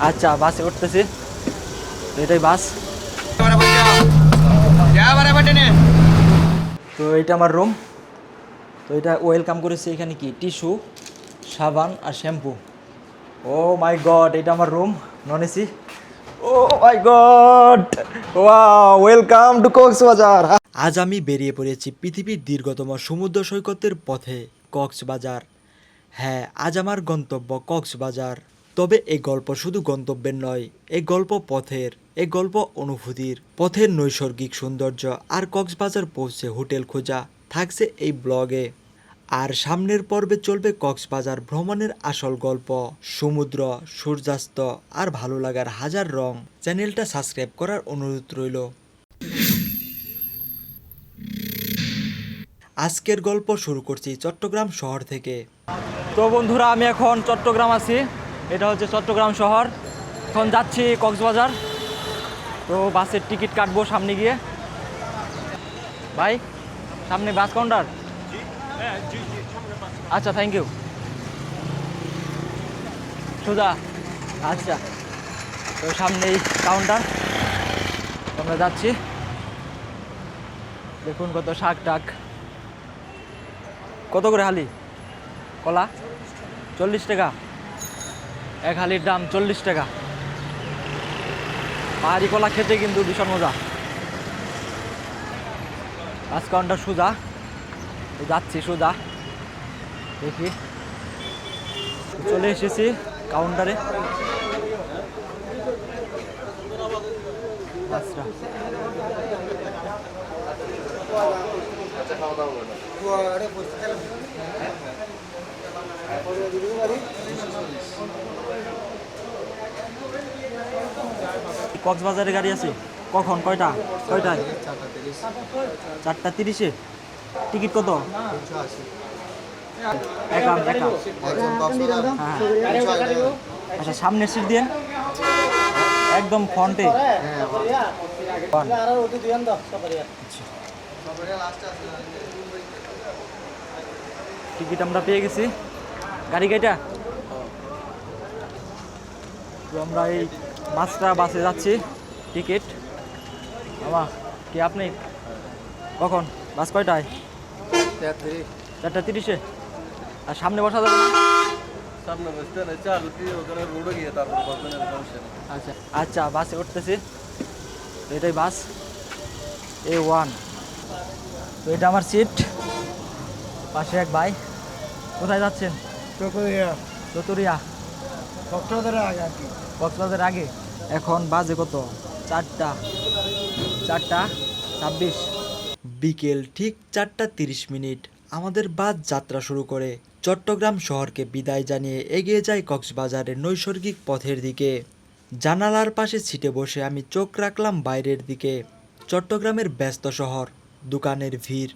আচ্ছা বাসে উঠতেছি। এটাই বাস। তো এটা আমার রুম তো এটা ওয়েলকাম করেছে এখানে কি? টিস্যু সাবান আর শ্যাম্পু ও মাই গড এটা আমার room non AC oh my god welcome to Cox's Bazar আজ আমি বেরিয়ে পড়েছি পৃথিবীর দীর্ঘতম সমুদ্র সৈকতের পথে কক্সবাজার হ্যাঁ আজ আমার গন্তব্য কক্সবাজার তবে এই গল্প শুধু গন্তব্যের নয় এই গল্প পথের এই গল্প অনুভূতির, পথের নৈসর্গিক সৌন্দর্য আর কক্সবাজার পৌঁছে হোটেল খোঁজা থাকছে এই ব্লগে। আর সামনের পর্বে চলবে কক্সবাজার ভ্রমণের আসল গল্প, সমুদ্র, সূর্যাস্ত আর ভালো লাগার হাজার রং। চ্যানেলটা সাবস্ক্রাইব করার অনুরোধ রইল। আজকের গল্প শুরু করছি চট্টগ্রাম শহর থেকে। তো বন্ধুরা, আমি এখন চট্টগ্রাম আছি। এটা হচ্ছে চট্টগ্রাম শহর। এখন যাচ্ছি কক্সবাজার। তো বাসের টিকিট কাটবো সামনে গিয়ে। ভাই, সামনে বাস কাউন্টার? আচ্ছা থ্যাংক ইউ সুজা। আচ্ছা তো সামনেই কাউন্টার। আমরা যাচ্ছি। দেখুন কত শাক টাক কত করে হালি? কলা? চল্লিশ টাকা। এক হালির দাম চল্লিশ টাকা। পাহাড়ি কলা খেতে কিন্তু ভীষণ মজা। বাস কাউন্টার সোজা। যাচ্ছি সোজা। দেখি। চলে এসেছি কাউন্টারে আচ্ছা কক্সবাজারে গাড়ি আছে? কখন? কয়টা? কয়টায় চারটা তিরিশে। টিকিট কত? হ্যাঁ। আচ্ছা সামনের সিট দিয়ে। একদম ফ্রন্টে টিকিট আমরা পেয়ে গেছি। গাড়ি গাইটা তো আমরা এই মাছটা বাসে যাচ্ছি। টিকিট। আমা কি আপনি? কখন? বাস কয়টায়? চারটা তিরিশে। আর সামনে বসা যাবে না? সামনে বসতে না চার ওখানে রোডে গিয়ে তারপর বসবেন এর সমস্যা নেই। আচ্ছা আচ্ছা বাসে উঠতেছি। এটাই বাস। এ ওয়ান তো এটা আমার সিট। পাশে এক ভাই। কোথায় যাচ্ছেন? চতুরিয়া কক্সবাজার আগে। এখন বাজে কত? চারটা। চারটা ছাব্বিশ। বিকেল ঠিক চারটা তিরিশ মিনিট। আমাদের বাস যাত্রা শুরু করে। চট্টগ্রাম শহরকে বিদায় জানিয়ে এগিয়ে যায় কক্সবাজারের নৈসর্গিক পথের দিকে। জানালার পাশে সিটে বসে আমি চোখ রাখলাম বাইরের দিকে। চট্টগ্রামের ব্যস্ত শহর দোকানের ভিড়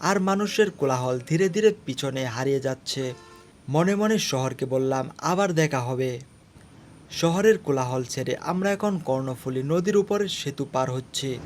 আর মানুষের কোলাহল ধীরে ধীরে পিছনে হারিয়ে যাচ্ছে। মনে মনে শহরকে বললাম, আবার দেখা হবে। শহরের কোলাহল ছেড়ে আমরা এখন কর্ণফুলী নদীর উপরে সেতু পার হচ্ছি।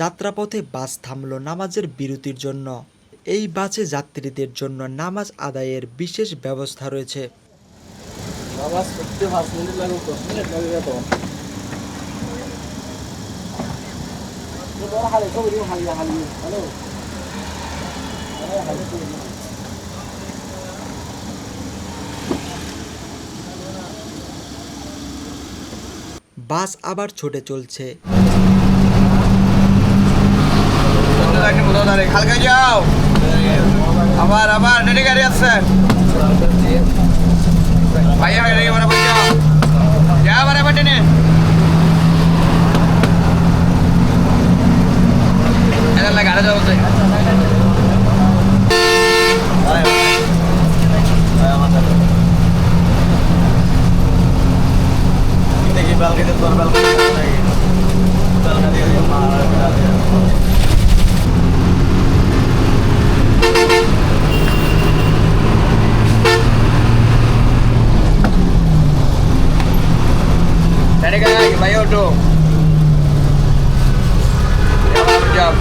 যাত্রাপথে বাস থামল নামাজের বিরতির জন্য। এই বাসে যাত্রীদের জন্য নামাজ আদায়ের বিশেষ ব্যবস্থা রয়েছে। বাস আবার ছুটে চলছে। হালকা যাও। আবার আবার, রেডি গাড়ি আছে ভাইয়া রেডি বরাবর যাও। যা বরাবর টেনে। এটা গাড়ি যাও ব্যালকনি তোর ব্যালকনি নাকি? ব্যালকনি মারা malam jam.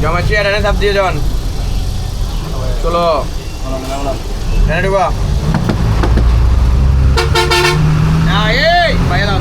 Jom macam ada sabdi John. Solo. Mana dua? Nah, ye, bayar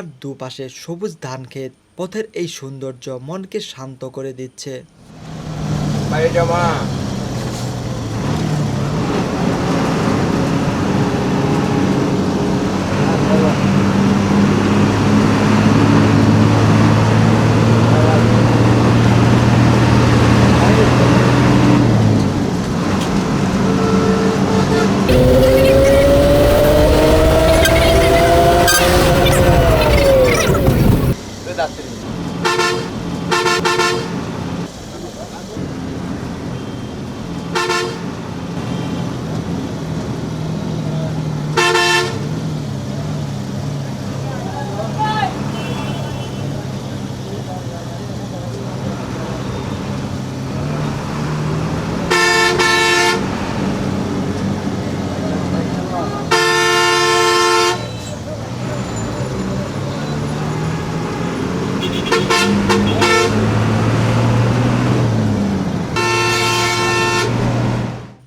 রাস্তার দুপাশে সবুজ ধান ক্ষেত পথের এই সৌন্দর্য মনকে শান্ত করে দিচ্ছে Bayar jam ah.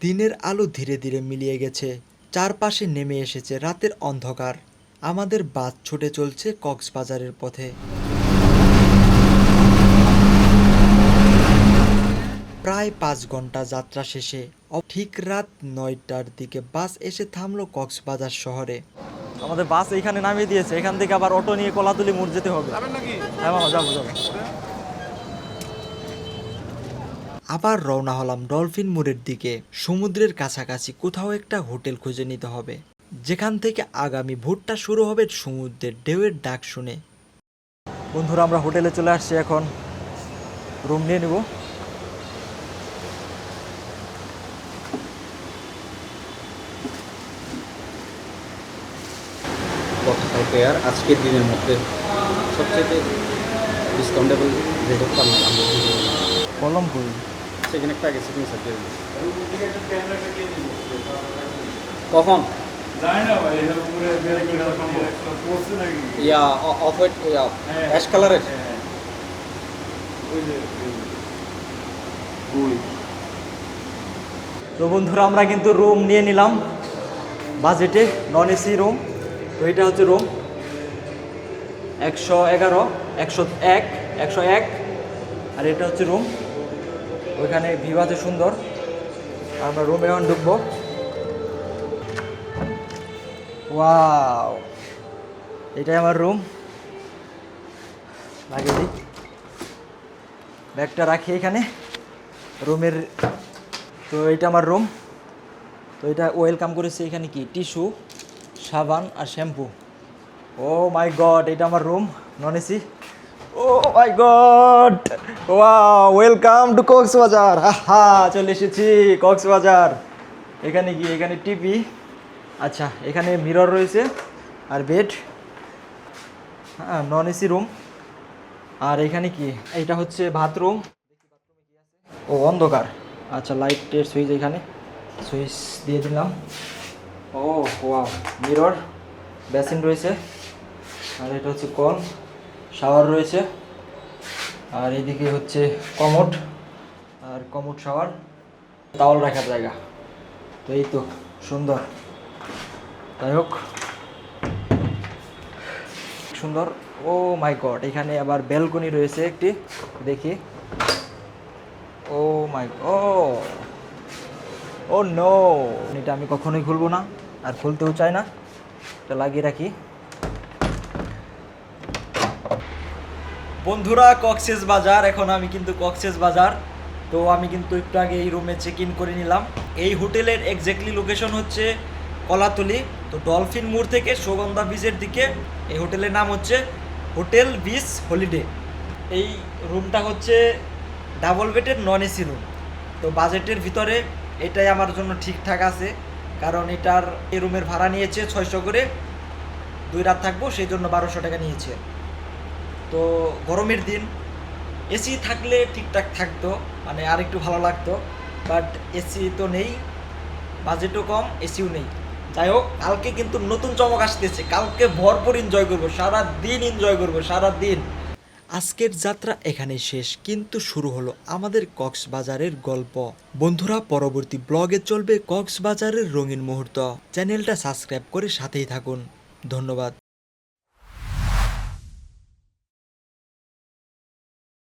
দিনের আলো ধীরে ধীরে মিলিয়ে গেছে। চারপাশে নেমে এসেছে রাতের অন্ধকার। আমাদের বাস ছুটে চলছে কক্সবাজারের পথে। প্রায় পাঁচ ঘণ্টা যাত্রা শেষে অ- ঠিক রাত নয়টার দিকে বাস এসে থামলো কক্সবাজার শহরে। আমাদের বাস এখানে নামিয়ে দিয়েছে এখান থেকে আবার অটো নিয়ে কলাতুলি মোড় যেতে হবে। হ্যাঁ যাব যাব। আবার রওনা হলাম ডলফিন মোড়ের দিকে। সমুদ্রের কাছাকাছি কোথাও একটা হোটেল খুঁজে নিতে হবে। যেখান থেকে আগামী ভোটটা শুরু হবে সমুদ্রের ঢেউয়ের ডাক শুনে। বন্ধুরা আমরা হোটেলে চলে আসছি এখন। রুম নিয়ে নেব। আর আজকের দিনের মধ্যে সবচেয়ে ডিসকাউন্টেবল রেটে আমরা কলম সেখানে একটা আগে সেটিং সার্টিফিকেট কখন? ইয়া অফ হোয়াইট ইয়া অ্যাশ কালারের তো বন্ধুরা আমরা কিন্তু রুম নিয়ে নিলাম। বাজেটে নন এসি রুম তো এটা হচ্ছে রুম একশো এগারো একশো এক একশো এক আর এটা হচ্ছে রুম ওইখানে ভিউ সুন্দর। আমরা রুমে এখন ঢুকবো। ওয়াও, এটাই আমার রুম। লাগিয়ে দিই। ব্যাগটা রাখি এখানে। রুমের, তো এটা আমার রুম। তো এটা ওয়েলকাম করেছে এখানে কি? টিস্যু, সাবান আর শ্যাম্পু। ও মাই গড, এটা আমার room. Non AC oh my god ওয়া ওয়েলকাম টু কক্সবাজার হা চলে এসেছি কক্সবাজার এখানে কি এখানে টিভি আচ্ছা এখানে মিরর রয়েছে আর বেড হ্যাঁ নন এসি রুম আর এখানে কি? এইটা হচ্ছে বাথরুম ও, অন্ধকার। আচ্ছা লাইটের সুইচ এখানে। সুইচ দিয়ে দিলাম। ও ওয়াও মিরর বেসিন রয়েছে। আর এটা হচ্ছে কল শাওয়ার রয়েছে। আর এদিকে হচ্ছে কমোড আর কমোড শাওয়ার তাওয়াল রাখার জায়গা। তো এই তো, সুন্দর। যাই হোক। সুন্দর। ও মাই গড, এখানে আবার ব্যালকনি রয়েছে একটি। দেখি। Oh my oh. Oh no. এটা আমি কখনোই খুলবো না। আর খুলতেও চাই না। এটা লাগিয়ে রাখি। বন্ধুরা, কক্সেস বাজার। এখন আমি কিন্তু কক্সেস বাজার। তো আমি কিন্তু একটু আগে এই রুমে চেক ইন করে নিলাম। এই হোটেলের এক্স্যাক্টলি লোকেশন হচ্ছে কলাতলি। তো ডলফিন মোড় থেকে সুগন্ধা বিচের দিকে এই হোটেলের নাম হচ্ছে হোটেল বিচ হলিডে। এই রুমটা হচ্ছে ডাবল বেডের নন এসি রুম তো বাজেটের ভিতরে এটাই আমার জন্য ঠিকঠাক আছে। কারণ এটার এই রুমের ভাড়া নিয়েছে ছয়শো করে। দুই রাত থাকব, সেই জন্য বারোশো টাকা নিয়েছে। তো গরমের দিন এসি থাকলে ঠিকঠাক থাকতো মানে আর একটু ভালো লাগতো বাট এসি তো নেই, বাজেটও কম, এসিও নেই। যাই হোক কালকে কিন্তু নতুন চমক আসতেছে, কালকে ভরপুর এনজয় করব সারা দিন এনজয় করব সারা দিন আজকের যাত্রা এখানে শেষ, কিন্তু শুরু হলো আমাদের কক্সবাজারের গল্প। বন্ধুরা, পরবর্তী ব্লগে চলবে কক্সবাজারের রঙিন মুহূর্ত। চ্যানেলটা সাবস্ক্রাইব করে সাথেই থাকুন। ধন্যবাদ।